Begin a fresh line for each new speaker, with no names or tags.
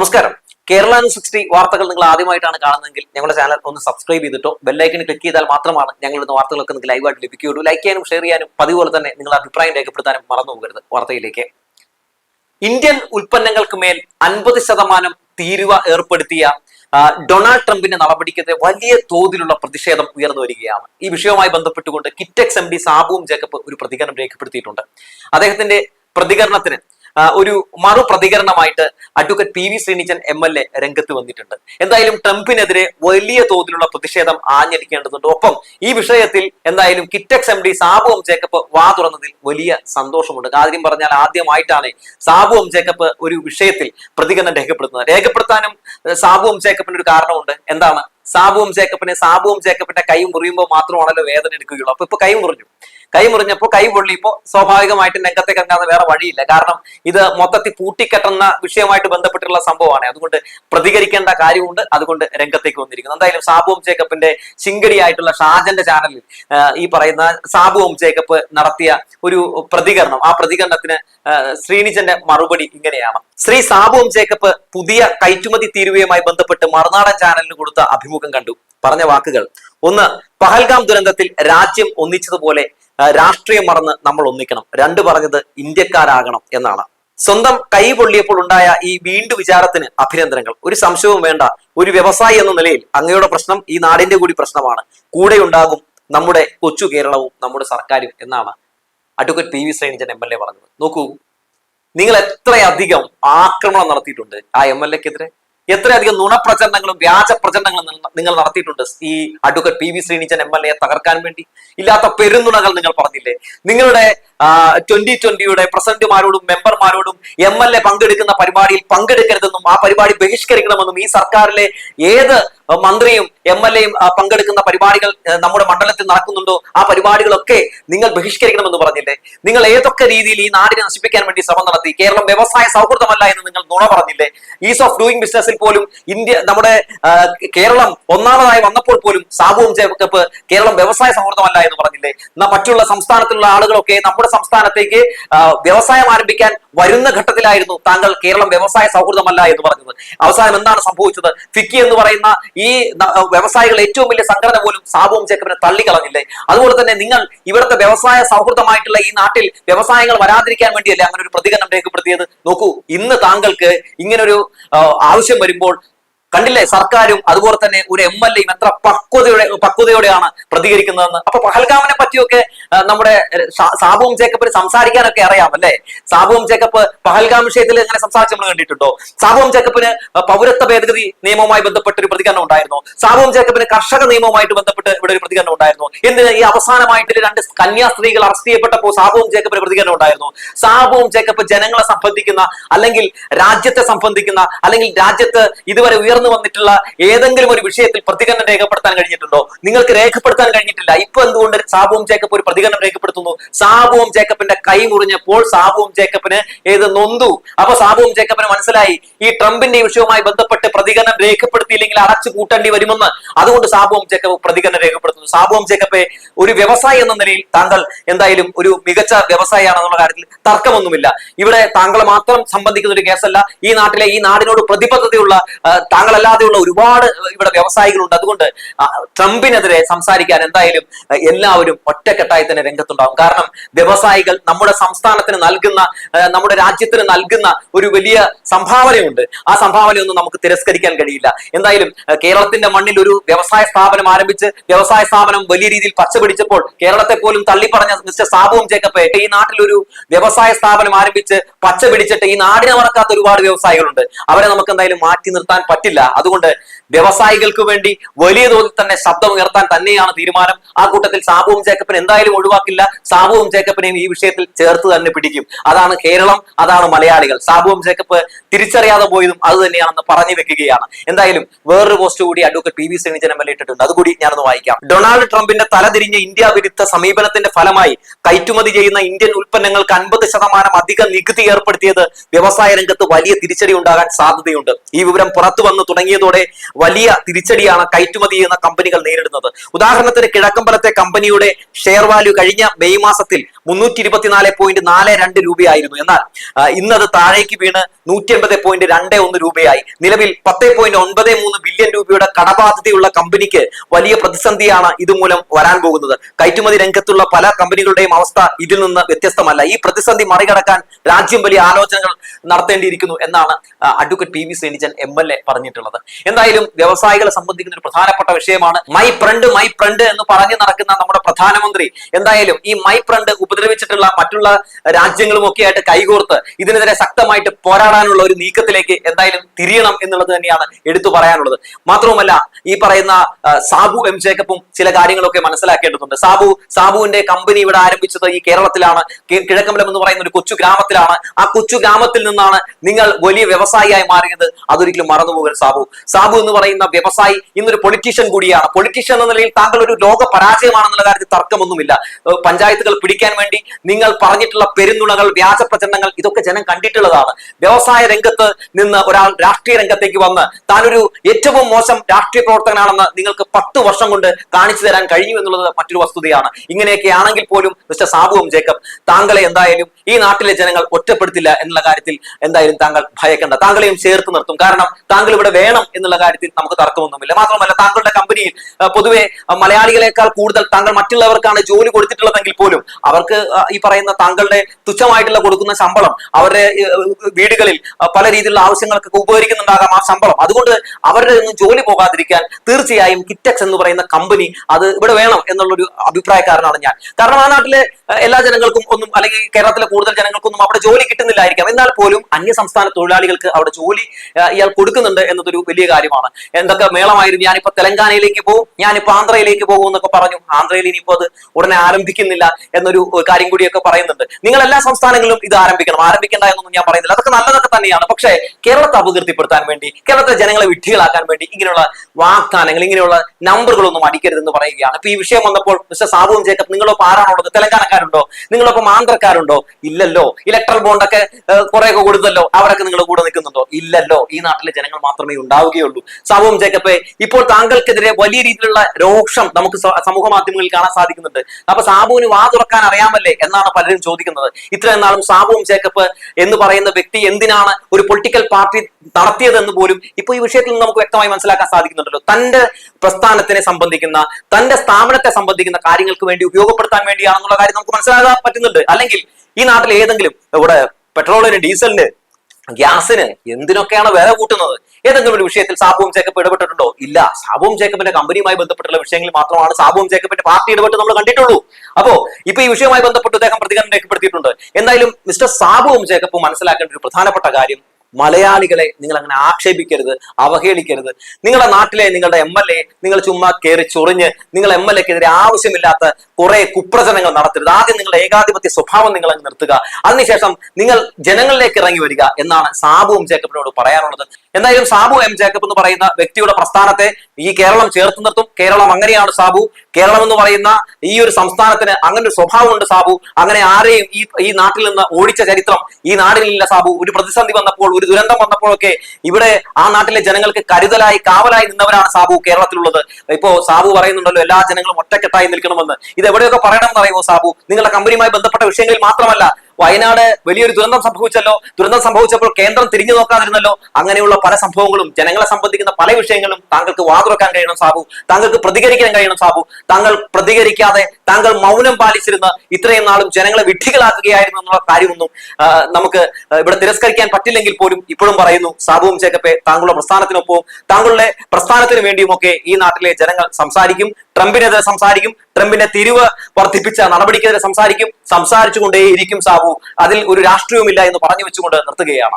നമസ്കാരം. Kerala news sixty വാർത്തകൾ നിങ്ങൾ ആദ്യമായിട്ടാണ് കാണുന്നതെങ്കിൽ ഞങ്ങളുടെ ചാനൽ ഒന്ന് സബ്സ്ക്രൈബ് ചെയ്തിട്ടോ ബെല്ലൈക്കൺ ക്ലിക്ക് ചെയ്താൽ മാത്രമാണ് ഇന്ന് വാർത്തകളൊക്കെ നിങ്ങൾക്ക് ലൈവായിട്ട് ലഭിക്കുകയുള്ളൂ. ലൈക്ക് ചെയ്യാനും ഷെയർ ചെയ്യാനും പതിപോലെ തന്നെ നിങ്ങളുടെ അഭിപ്രായം രേഖപ്പെടുത്താനും മറന്നു പോകരുത് വാർത്തയിലേക്ക്. ഇന്ത്യൻ ഉൽപ്പന്നങ്ങൾക്ക് മേൽ അൻപത് ശതമാനം തീരുവ ഏർപ്പെടുത്തിയ ഡൊണാൾഡ് ട്രംപിന്റെ നടപടിക്കെതിരെ വലിയ തോതിലുള്ള പ്രതിഷേധം ഉയർന്നു വരികയാണ്. ഈ വിഷയവുമായി ബന്ധപ്പെട്ടുകൊണ്ട് കിറ്റെക്സ് എം ഡി സാബുവും ജേക്കബ് ഒരു പ്രതികരണം രേഖപ്പെടുത്തിയിട്ടുണ്ട്. അദ്ദേഹത്തിന്റെ പ്രതികരണത്തിന് ഒരു മറു പ്രതികരണമായിട്ട് advocate P V Sreenijan M L A രംഗത്ത് വന്നിട്ടുണ്ട്. എന്തായാലും ട്രംപിനെതിരെ വലിയ തോതിലുള്ള പ്രതിഷേധം ആഞ്ഞടിക്കേണ്ടതുണ്ട്. ഒപ്പം ഈ വിഷയത്തിൽ എന്തായാലും കിറ്റക്സ് എം ഡി സാബുവും ജേക്കബ് വാ തുറന്നതിൽ വലിയ സന്തോഷമുണ്ട്. കാര്യം പറഞ്ഞാൽ ആദ്യമായിട്ടാണ് സാബുവും ജേക്കബ് ഒരു വിഷയത്തിൽ പ്രതികരണം രേഖപ്പെടുത്തുന്നത്. രേഖപ്പെടുത്താനും സാബു എം ജേക്കബിന് ഒരു കാരണമുണ്ട്. എന്താണ്? സാബുവും ചേക്കപ്പിനെ സാബുവും ജേക്കബിന്റെ കൈ മുറിയുമ്പോൾ മാത്രമാണല്ലോ വേദന എടുക്കുകയുള്ളൂ. അപ്പൊ ഇപ്പൊ കൈ മുറിഞ്ഞു. കൈ മുറിഞ്ഞപ്പോൾ കൈ പൊള്ളിയപ്പോ സ്വാഭാവികമായിട്ടും രംഗത്തേക്ക് ഇറങ്ങാതെ വേറെ വഴിയില്ല. കാരണം ഇത് മൊത്തത്തിൽ പൂട്ടിക്കെട്ടുന്ന വിഷയമായിട്ട് ബന്ധപ്പെട്ടിട്ടുള്ള സംഭവമാണ്. അതുകൊണ്ട് പ്രതികരിക്കേണ്ട കാര്യമുണ്ട്. അതുകൊണ്ട് രംഗത്തേക്ക് വന്നിരിക്കുന്നു. എന്തായാലും സാബുവും ജേക്കബിന്റെ ശിങ്കടിയായിട്ടുള്ള ഷാജന്റെ ചാനലിൽ ഈ പറയുന്ന സാബുവും ജേക്കബ് നടത്തിയ ഒരു പ്രതികരണം. ആ പ്രതികരണത്തിന് ശ്രീനിജന്റെ മറുപടി ഇങ്ങനെയാണ്. ശ്രീ സാബുവും ജേക്കബ് പുതിയ കയറ്റുമതി തീരുവയുമായി ബന്ധപ്പെട്ട് മറുനാടൻ ചാനലിന് കൊടുത്ത അഭിമുഖം. കണ്ടു. പറഞ്ഞ വാക്കുകൾ. ഒന്ന് പഹൽഗാം ദുരന്തത്തിൽ രാജ്യം ഒന്നിച്ചതുപോലെ രാഷ്ട്രീയം മറന്ന് നമ്മൾ ഒന്നിക്കണം. രണ്ട് പറഞ്ഞത് ഇന്ത്യക്കാരാകണം എന്നാണ്. സ്വന്തം കൈ പൊള്ളിയപ്പോൾ ഉണ്ടായ ഈ വീണ്ടു വിചാരത്തിന് അഭിനന്ദനങ്ങൾ. ഒരു സംശയവും വേണ്ട. ഒരു വ്യവസായി എന്ന നിലയിൽ അങ്ങയുടെ പ്രശ്നം ഈ നാടിന്റെ കൂടി പ്രശ്നമാണ്. കൂടെ ഉണ്ടാകും നമ്മുടെ കൊച്ചു കേരളവും നമ്മുടെ സർക്കാരും എന്നാണ് advocate P V Sreenijan M L A പറഞ്ഞത്. നോക്കൂ നിങ്ങൾ എത്രയധികം ആക്രമണം നടത്തിയിട്ടുണ്ട് ആ എം എൽ എക്കെതിരെ? എത്രയധികം നുണപ്രചരണങ്ങളും വ്യാജ പ്രചരണങ്ങളും നിങ്ങൾ- നടത്തിയിട്ടുണ്ട്. ഈ advocate P V Sreenijan M L A തകർക്കാൻ വേണ്ടി ഇല്ലാത്ത പെരുന്നുണകൾ നിങ്ങൾ പറഞ്ഞില്ലേ? നിങ്ങളുടെ ട്വന്റി ട്വന്റിയുടെ പ്രസിഡന്റുമാരോടും മെമ്പർമാരോടും എം എൽ എ പങ്കെടുക്കുന്ന പരിപാടിയിൽ പങ്കെടുക്കരുതെന്നും ആ പരിപാടി ബഹിഷ്കരിക്കണമെന്നും ഈ സർക്കാരിലെ ഏത് മന്ത്രിയും എം എൽ എയും പങ്കെടുക്കുന്ന പരിപാടികൾ നമ്മുടെ മണ്ഡലത്തിൽ നടക്കുന്നുണ്ടോ? ആ പരിപാടികളൊക്കെ നിങ്ങൾ ബഹിഷ്കരിക്കണമെന്ന് പറഞ്ഞില്ലേ? നിങ്ങൾ ഏതൊക്കെ രീതിയിൽ ഈ നാടിനെ നശിപ്പിക്കാൻ വേണ്ടി ശ്രമം നടത്തി? കേരളം വ്യവസായ സൗഹൃദമല്ല എന്ന് നിങ്ങൾ നുണ പറഞ്ഞില്ലേ? ഈസ് ഓഫ് ഡൂയിങ് ബിസിനസ്സിൽ പോലും ഇന്ത്യ നമ്മുടെ കേരളം ഒന്നാമതായി വന്നപ്പോൾ പോലും സാബുവും ജേക്കബ് കേരളം വ്യവസായ സൗഹൃദമല്ല എന്ന് പറഞ്ഞില്ലേ? മറ്റുള്ള സംസ്ഥാനത്തിലുള്ള ആളുകളൊക്കെ നമ്മുടെ സംസ്ഥാനത്തേക്ക് വ്യവസായം ആരംഭിക്കാൻ വരുന്ന ഘട്ടത്തിലായിരുന്നു താങ്കൾ കേരളം വ്യവസായ സൗഹൃദമല്ല എന്ന് പറഞ്ഞത്. അവസാനം എന്താണ് സംഭവിച്ചത്? ഫിക്കി എന്ന് പറയുന്ന ഈ വ്യവസായികൾ ഏറ്റവും വലിയ സംഘടന പോലും സാബുവും ജേക്കബിനെ തള്ളിക്കളഞ്ഞില്ലേ? അതുപോലെ തന്നെ നിങ്ങൾ ഇവിടുത്തെ വ്യവസായ സൗഹൃദമായിട്ടുള്ള ഈ നാട്ടിൽ വ്യവസായങ്ങൾ വരാതിരിക്കാൻ വേണ്ടിയല്ലേ അങ്ങനെ ഒരു പ്രതികരണം രേഖപ്പെടുത്തിയത്? നോക്കൂ ഇന്ന് താങ്കൾക്ക് ഇങ്ങനൊരു ആവശ്യം വരുമ്പോൾ കണ്ടില്ലേ? സർക്കാരും അതുപോലെ തന്നെ ഒരു എം എൽ എയും എത്ര പക്വതയോടെ പക്വതയോടെയാണ് പ്രതികരിക്കുന്നതെന്ന്. അപ്പൊ പഹൽഗാമിനെ പറ്റിയൊക്കെ നമ്മുടെ സാബുവും ജേക്കബിന് സംസാരിക്കാനൊക്കെ അറിയാം അല്ലേ? സാബുവും ജേക്കബ് പഹൽഗാം വിഷയത്തിൽ എങ്ങനെ സംസാരിച്ച് നമ്മൾ കണ്ടിട്ടുണ്ടോ? സാബുവും ജേക്കബിന് പൗരത്വ ഭേദഗതി നിയമവുമായി ബന്ധപ്പെട്ട് ഒരു പ്രതികരണം ഉണ്ടായിരുന്നു. സാബുവും ജേക്കബിന് കർഷക നിയമവുമായിട്ട് ബന്ധപ്പെട്ട് ഇവിടെ ഒരു പ്രതികരണം ഉണ്ടായിരുന്നു. എന്തിന് ഈ അവസാനമായിട്ട് രണ്ട് കന്യാസ്ത്രീകൾ അറസ്റ്റ് ചെയ്യപ്പെട്ടപ്പോൾ സാബുവും ജേക്കബിന് പ്രതികരണം ഉണ്ടായിരുന്നു. സാബുവും ജേക്കബ് ജനങ്ങളെ സംബന്ധിക്കുന്ന അല്ലെങ്കിൽ രാജ്യത്തെ സംബന്ധിക്കുന്ന അല്ലെങ്കിൽ രാജ്യത്ത് ഇതുവരെ ഉയർന്നു വന്നിട്ടുള്ള ഏതെങ്കിലും ഒരു വിഷയത്തിൽ പ്രതികരണം രേഖപ്പെടുത്താൻ കഴിഞ്ഞിട്ടുണ്ടോ? നിങ്ങൾക്ക് രേഖപ്പെടുത്താൻ കഴിഞ്ഞിട്ടില്ല. ഇപ്പൊ എന്തുകൊണ്ട് സാബുവും ജേക്കബ് ഒരു പ്രതികരണം രേഖപ്പെടുത്തുന്നു? സാബുവും ജേക്കബിന്റെ കൈ മുറിഞ്ഞപ്പോൾ സാബുവും ജേക്കബിന് ഏത് നൊന്തു? അപ്പൊ സാബുവും ജേക്കബിന് മനസ്സിലായി. ഈ ട്രംപിന്റെ വിഷയവുമായി ബന്ധപ്പെട്ട് പ്രതികരണം രേഖപ്പെടുത്തിയില്ലെങ്കിൽ അടച്ചു കൂട്ടേണ്ടി വരുമെന്ന്. അതുകൊണ്ട് സാബുവും ജേക്കബ് പ്രതികരണം രേഖപ്പെടുത്തുന്നു. സാബുവും ജേക്കബെ ഒരു വ്യവസായി എന്ന നിലയിൽ താങ്കൾ എന്തായാലും ഒരു മികച്ച വ്യവസായിയാണെന്നുള്ള കാര്യത്തിൽ തർക്കമൊന്നുമില്ല. ഇവിടെ താങ്കളെ മാത്രം സംബന്ധിക്കുന്ന ഒരു കേസല്ല. ഈ നാട്ടിലെ ഈ നാടിനോട് പ്രതിബദ്ധതയുള്ള ആ, താങ്കളല്ലാതെയുള്ള ഒരുപാട് ഇവിടെ വ്യവസായികളുണ്ട്. അതുകൊണ്ട് ട്രംപിനെതിരെ സംസാരിക്കാൻ എന്തായാലും എല്ലാവരും ഒറ്റക്കെട്ടായി തന്നെ രംഗത്തുണ്ടാവും. കാരണം വ്യവസായികൾ നമ്മുടെ സംസ്ഥാനത്തിന് നൽകുന്ന നമ്മുടെ രാജ്യത്തിന് നൽകുന്ന ഒരു വലിയ സംഭാവനയുണ്ട്. ആ സംഭാവനയൊന്നും നമുക്ക് തിരസ്കരിക്കാൻ കഴിയില്ല. എന്തായാലും കേരളത്തിന്റെ മണ്ണിൽ ഒരു വ്യവസായ സ്ഥാപനം ആരംഭിച്ച് വ്യവസായ സ്ഥാപനം വലിയ രീതിയിൽ പച്ചപിടിച്ചപ്പോൾ കേരളത്തെ പോലും തള്ളിപ്പറഞ്ഞ മിസ്റ്റർ സാബുവും ജേക്കബ് ഈ നാട്ടിലൊരു വ്യവസായ സ്ഥാപനം ആരംഭിച്ച് പച്ച പിടിച്ചിട്ട് ഈ നാടിനെ മറക്കാത്ത ഒരുപാട് വ്യവസായികളുണ്ട്. അവരെ നമുക്ക് എന്തായാലും മാറ്റി നിർത്താൻ പറ്റില്ല. അതുകൊണ്ട് വ്യവസായികൾക്ക് വേണ്ടി വലിയ തോതിൽ തന്നെ ശബ്ദം ഉയർത്താൻ തന്നെയാണ് തീരുമാനം. ആ കൂട്ടത്തിൽ സാബുവും ജേക്കബിനെ എന്തായാലും ഒഴിവാക്കില്ല. സാബുവും ജേക്കബിനെയും ഈ വിഷയത്തിൽ ചേർത്ത് തന്നെ പിടിക്കും. അതാണ് കേരളം അതാണ് മലയാളികൾ. സാബുവും ജേക്കബ് തിരിച്ചറിയാതെ പോയതും അത് തന്നെയാണെന്ന് പറഞ്ഞു വെക്കുകയാണ്. എന്തായാലും വേറൊരു പോസ്റ്റ് കൂടി advocate P V Sreenijan M L ഇട്ടിട്ടുണ്ട്. അതുകൂടി ഞാനൊന്ന് വായിക്കാം. ഡൊണാൾഡ് ട്രംപിന്റെ തലതിരിഞ്ഞ ഇന്ത്യ വിരുദ്ധ സമീപനത്തിന്റെ ഫലമായി കയറ്റുമതി ചെയ്യുന്ന ഇന്ത്യൻ ഉൽപ്പന്നങ്ങൾക്ക് അൻപത് ശതമാനം അധിക നികുതി ഏർപ്പെടുത്തിയത് വ്യവസായ രംഗത്ത് വലിയ തിരിച്ചടി ഉണ്ടാകാൻ സാധ്യതയുണ്ട്. ഈ വിവരം പുറത്തു വന്നു തുടങ്ങിയതോടെ വലിയ തിരിച്ചടിയാണ് കയറ്റുമതി ചെയ്യുന്ന കമ്പനികൾ നേരിടുന്നത്. ഉദാഹരണത്തിന് കിഴക്കമ്പലത്തെ കമ്പനിയുടെ ഷെയർ വാല്യൂ കഴിഞ്ഞ മെയ് മാസത്തിൽ മുന്നൂറ്റി ഇരുപത്തിനാല് പോയിന്റ് നാല് രണ്ട് രൂപയായിരുന്നു. എന്നാൽ ഇന്നത് താഴേക്ക് വീണ് നൂറ്റി എൺപത് പോയിന്റ് രണ്ട് ഒന്ന് രൂപയായി. നിലവിൽ പത്ത് പോയിന്റ് ഒൻപത് മൂന്ന് ബില്യൺ രൂപയുടെ കടബാധ്യതയുള്ള കമ്പനിക്ക് വലിയ പ്രതിസന്ധിയാണ് ഇതുമൂലം വരാൻ പോകുന്നത്. കയറ്റുമതി രംഗത്തുള്ള പല കമ്പനികളുടെയും അവസ്ഥ ഇതിൽ നിന്ന് വ്യത്യസ്തമല്ല. ഈ പ്രതിസന്ധി മറികടക്കാൻ രാജ്യം വലിയ ആലോചനകൾ നടത്തേണ്ടിയിരിക്കുന്നു എന്നാണ് advocate P V Sreenijan M L A പറഞ്ഞിട്ടുള്ളത്. എന്തായാലും വ്യവസായികളെ സംബന്ധിക്കുന്ന ഒരു പ്രധാനപ്പെട്ട വിഷയമാണ് മൈ ഫ്രണ്ട് മൈ ഫ്രണ്ട് എന്ന് പറഞ്ഞു നടക്കുന്ന നമ്മുടെ പ്രധാനമന്ത്രി. എന്തായാലും ഈ മൈ ഫ്രണ്ട് ഉപദ്രവിച്ചിട്ടുള്ള മറ്റുള്ള രാജ്യങ്ങളും ഒക്കെ ആയിട്ട് കൈകോർത്ത് ഇതിനെതിരെ ശക്തമായിട്ട് പോരാടാനുള്ള ഒരു നീക്കത്തിലേക്ക് എന്തായാലും തിരിയണം എന്നുള്ളത് തന്നെയാണ് എടുത്തു പറയാനുള്ളത്. മാത്രവുമല്ല ഈ പറയുന്ന സാബു എം ജേക്കബും ചില കാര്യങ്ങളൊക്കെ മനസ്സിലാക്കേണ്ടതുണ്ട്. സാബു സാബുവിന്റെ കമ്പനി ഇവിടെ ആരംഭിച്ചത് ഈ കേരളത്തിലാണ്. കിഴക്കമ്പലം എന്ന് പറയുന്ന ഒരു കൊച്ചു ഗ്രാമത്തിലാണ്. ആ കൊച്ചു ഗ്രാമത്തിൽ നിന്നാണ് നിങ്ങൾ വലിയ വ്യവസായിയായി മാറിയത്. അതൊരിക്കലും മറന്നുപോകരുത് സാബു. സാബു എന്ന് പറയുന്ന വ്യവസായി ഇന്നൊരു പൊളിറ്റീഷ്യൻ കൂടിയാണ്. പൊളിറ്റീഷ്യൻ എന്ന നിലയിൽ താങ്കൾ ഒരു ലോക പരാജയമാണെന്നുള്ള കാര്യത്തിൽ തർക്കമൊന്നുമില്ല. പഞ്ചായത്തുകൾ പിടിക്കാൻ വേണ്ടി നിങ്ങൾ പറഞ്ഞിട്ടുള്ള പെരുന്നുണകൾ വ്യാജ പ്രചരണങ്ങൾ ഇതൊക്കെ ജനം കണ്ടിട്ടുള്ളതാണ്. വ്യവസായ രംഗത്ത് നിന്ന് ഒരാൾ രാഷ്ട്രീയ രംഗത്തേക്ക് വന്ന് താനൊരു ഏറ്റവും മോശം രാഷ്ട്രീയ പ്രവർത്തകനാണെന്ന് നിങ്ങൾക്ക് പത്ത് വർഷം കൊണ്ട് കാണിച്ചു തരാൻ കഴിഞ്ഞു എന്നുള്ളത് മറ്റൊരു വസ്തുതയാണ്. ഇങ്ങനെയൊക്കെ ആണെങ്കിൽ പോലും മിസ്റ്റർ സാബുവും ജേക്കബ് താങ്കളെ എന്തായാലും ഈ നാട്ടിലെ ജനങ്ങൾ ഒറ്റപ്പെടുത്തില്ല എന്നുള്ള കാര്യത്തിൽ എന്തായാലും താങ്കൾ ഭയക്കേണ്ട. താങ്കളെയും ചേർത്ത് നിർത്തും. കാരണം താങ്കൾ ഇവിടെ വേണം എന്നുള്ള കാര്യത്തിൽ നമുക്ക് തർക്കമൊന്നുമില്ല. മാത്രമല്ല താങ്കളുടെ കമ്പനിയിൽ പൊതുവെ മലയാളികളെക്കാൾ കൂടുതൽ താങ്കൾ മറ്റുള്ളവർക്കാണ് ജോലി കൊടുത്തിട്ടുള്ളതെങ്കിൽ പോലും അവർക്ക് ഈ പറയുന്ന താങ്കളുടെ തുച്ഛമായിട്ടുള്ള കൊടുക്കുന്ന ശമ്പളം അവരുടെ വീടുകളിൽ പല രീതിയിലുള്ള ആവശ്യങ്ങൾക്ക് ഉപകരിക്കുന്നുണ്ടാകാം ആ ശമ്പളം. അതുകൊണ്ട് അവരുടെ ഒന്നും ജോലി പോകാതിരിക്കാൻ തീർച്ചയായും കിറ്റക്സ് എന്ന് പറയുന്ന കമ്പനി അത് ഇവിടെ വേണം എന്നുള്ളൊരു അഭിപ്രായക്കാരനാണ് ഞാൻ. കാരണം ആ നാട്ടിലെ എല്ലാ ജനങ്ങൾക്കും ഒന്നും അല്ലെങ്കിൽ കേരളത്തിലെ കൂടുതൽ ജനങ്ങൾക്കൊന്നും അവിടെ ജോലി കിട്ടുന്നില്ലായിരിക്കാം. എന്നാൽ പോലും അന്യ സംസ്ഥാന തൊഴിലാളികൾക്ക് അവിടെ ജോലി ഇയാൾ കൊടുക്കുന്നുണ്ട് എന്നതൊരു വലിയ കാര്യമാണ്. എന്തൊക്കെ മേളമായിരുന്നു? ഞാനിപ്പോ തെലങ്കാനയിലേക്ക് പോകും ഞാനിപ്പോ ആന്ധ്രയിലേക്ക് പോകും എന്നൊക്കെ പറഞ്ഞു. ആന്ധ്രയിൽ ഇനിയിപ്പോ അത് ഉടനെ ആരംഭിക്കുന്നില്ല എന്നൊരു കാര്യം കൂടിയൊക്കെ പറയുന്നുണ്ട്. നിങ്ങൾ എല്ലാ സംസ്ഥാനങ്ങളിലും ഇത് ആരംഭിക്കണം. ആരംഭിക്കേണ്ട എന്നൊന്നും ഞാൻ പറയുന്നില്ല. അതൊക്കെ നല്ലതൊക്കെ തന്നെയാണ്. പക്ഷേ കേരളത്തെ അപകീർത്തിപ്പെടുത്താൻ വേണ്ടി കേരളത്തെ ജനങ്ങളെ വിഡ്ഢികളാക്കാൻ വേണ്ടി ഇങ്ങനെയുള്ള വാഗ്ദാനങ്ങൾ ഇങ്ങനെയുള്ള നമ്പറുകളൊന്നും അടിക്കരുതെന്ന് പറയുകയാണ്. ഇപ്പൊ ഈ വിഷയം വന്നപ്പോൾ മിസ്റ്റർ സാബുവും ജേക്കബ് നിങ്ങളൊപ്പം ആരാണുള്ളത്? തെലങ്കാനക്കാരുണ്ടോ? നിങ്ങളൊപ്പം ആന്ധ്രക്കാരുണ്ടോ? ഇല്ലല്ലോ. ഇലക്ട്രൽ ബോണ്ടൊക്കെ കുറെയൊക്കെ കൊടുത്തല്ലോ. അവരൊക്കെ നിങ്ങൾ കൂടെ നിൽക്കുന്നുണ്ടോ? ഇല്ലല്ലോ. ഈ നാട്ടിലെ ജനങ്ങൾ മാത്രമേ ഉണ്ടാവുകയുള്ളൂ. സാബുവും ജേക്കബ് ഇപ്പോൾ താങ്കൾക്കെതിരെ വലിയ രീതിയിലുള്ള രോഷം നമുക്ക് സമൂഹ മാധ്യമങ്ങളിൽ കാണാൻ സാധിക്കുന്നുണ്ട്. അപ്പൊ സാബുവിന് വാ തുറക്കാൻ അറിയാമല്ലേ എന്നാണ് പലരും ചോദിക്കുന്നത്. ഇത്രയും നാളും സാബുവും ജേക്കബ് എന്ന് പറയുന്ന വ്യക്തി എന്തിനാണ് ഒരു പൊളിറ്റിക്കൽ പാർട്ടി നടത്തിയതെന്ന് പോലും ഇപ്പൊ ഈ വിഷയത്തിൽ നിന്ന് നമുക്ക് വ്യക്തമായി മനസ്സിലാക്കാൻ സാധിക്കുന്നുണ്ടല്ലോ. തന്റെ പ്രസ്ഥാനത്തിനെ സംബന്ധിക്കുന്ന തന്റെ സ്ഥാപനത്തെ സംബന്ധിക്കുന്ന കാര്യങ്ങൾക്ക് വേണ്ടി ഉപയോഗപ്പെടുത്താൻ വേണ്ടിയാണെന്നുള്ള കാര്യം നമുക്ക് മനസ്സിലാക്കാൻ പറ്റുന്നുണ്ട്. അല്ലെങ്കിൽ ഈ നാട്ടിൽ ഏതെങ്കിലും ഇവിടെ പെട്രോളിന് ഡീസലിന് ഗ്യാസിന് എന്തിനൊക്കെയാണ് വില കൂട്ടുന്നത്? ഏതെങ്കിലും ഒരു വിഷയത്തിൽ സാബുവും ജേക്കബ് ഇടപെട്ടിട്ടുണ്ടോ? ഇല്ല. സാബുവും ജേക്കബിന്റെ കമ്പനിയുമായി ബന്ധപ്പെട്ടുള്ള വിഷയങ്ങളിൽ മാത്രമാണ് സാബുവും ജേക്കബിന്റെ പാർട്ടി ഇടപെട്ട് നമ്മൾ കണ്ടിട്ടുള്ളൂ. അപ്പോ ഇപ്പൊ ഈ വിഷയവുമായി ബന്ധപ്പെട്ട് അദ്ദേഹം പ്രതികരണം രേഖപ്പെടുത്തിയിട്ടുണ്ട്. എന്തായാലും മിസ്റ്റർ സാബുവും ജേക്കബും മനസ്സിലാക്കേണ്ട ഒരു പ്രധാനപ്പെട്ട കാര്യം മലയാളികളെ നിങ്ങൾ അങ്ങനെ ആക്ഷേപിക്കരുത് അവഹേളിക്കരുത്. നിങ്ങളുടെ നാട്ടിലെ നിങ്ങളുടെ എം എൽ എ നിങ്ങൾ ചുമ്മാ കയറി ചൊറിഞ്ഞ് നിങ്ങൾ എം എൽ എക്കെതിരെ ആവശ്യമില്ലാത്ത കുറെ കുപ്രചനങ്ങൾ നടത്തരുത്. ആദ്യം നിങ്ങളുടെ ഏകാധിപത്യ സ്വഭാവം നിങ്ങൾ അങ്ങ് നിർത്തുക. അതിനുശേഷം നിങ്ങൾ ജനങ്ങളിലേക്ക് ഇറങ്ങി വരിക എന്നാണ് സാബുവും ജേക്കബിനോട് പറയാനുള്ളത്. എന്തായാലും സാബു എം ജേക്കബ് എന്ന് പറയുന്ന വ്യക്തിയുടെ പ്രസ്ഥാനത്തെ ഈ കേരളം ചേർത്ത് നിർത്തും. കേരളം അങ്ങനെയാണ് സാബു. കേരളം എന്ന് പറയുന്ന ഈ ഒരു സംസ്ഥാനത്തിന് അങ്ങനെ ഒരു സ്വഭാവമുണ്ട് സാബു. അങ്ങനെ ആരെയും ഈ ഈ നാട്ടിൽ നിന്ന് ഓടിച്ച ചരിത്രം ഈ നാടിനില്ല സാബു. ഒരു പ്രതിസന്ധി വന്നപ്പോൾ ഒരു ദുരന്തം വന്നപ്പോഴൊക്കെ ഇവിടെ ആ നാട്ടിലെ ജനങ്ങൾക്ക് കരുതലായി കാവലായി നിന്നവരാണ് സാബു കേരളത്തിലുള്ളത്. ഇപ്പോ സാബു പറയുന്നുണ്ടല്ലോ എല്ലാ ജനങ്ങളും ഒറ്റക്കെട്ടായി നിൽക്കണമെന്ന്. ഇത് എവിടെയൊക്കെ പറയണമെന്ന് അറിയുമോ സാബു? നിങ്ങളുടെ കമ്പനിയുമായി ബന്ധപ്പെട്ട വിഷയങ്ങളിൽ മാത്രമല്ല വയനാട് വലിയൊരു ദുരന്തം സംഭവിച്ചല്ലോ. ദുരന്തം സംഭവിച്ചപ്പോൾ കേന്ദ്രം തിരിഞ്ഞു നോക്കാതിരുന്നല്ലോ. അങ്ങനെയുള്ള പല സംഭവങ്ങളും ജനങ്ങളെ സംബന്ധിക്കുന്ന പല വിഷയങ്ങളും താങ്കൾക്ക് വാതുറക്കാൻ കഴിയണം സാബു. താങ്കൾക്ക് പ്രതികരിക്കാൻ കഴിയണം സാബു. താങ്കൾ പ്രതികരിക്കാതെ താങ്കൾ മൗനം പാലിച്ചിരുന്ന ഇത്രയും നാളും ജനങ്ങളെ വിഡ്ഢികളാക്കുകയായിരുന്നു എന്നുള്ള കാര്യമൊന്നും നമുക്ക് ഇവിടെ തിരസ്കരിക്കാൻ പറ്റില്ലെങ്കിൽ പോലും ഇപ്പോഴും പറയുന്നു സാബുവും ചേക്കപ്പെ താങ്കളുടെ പ്രസ്ഥാനത്തിനൊപ്പവും. താങ്കളുടെ പ്രസ്ഥാനത്തിന് വേണ്ടിയുമൊക്കെ ഈ നാട്ടിലെ ജനങ്ങൾ സംസാരിക്കും. ട്രംപിനെതിരെ സംസാരിക്കും. ട്രംപിന്റെ തിരിവ് വർദ്ധിപ്പിച്ച നടപടിക്കെതിരെ സംസാരിക്കും. സംസാരിച്ചുകൊണ്ടേയിരിക്കും സാബു അതിൽ ഒരു രാഷ്ട്രീയവുമില്ല എന്ന് പറഞ്ഞു വെച്ചുകൊണ്ട് നിർത്തുകയാണ്.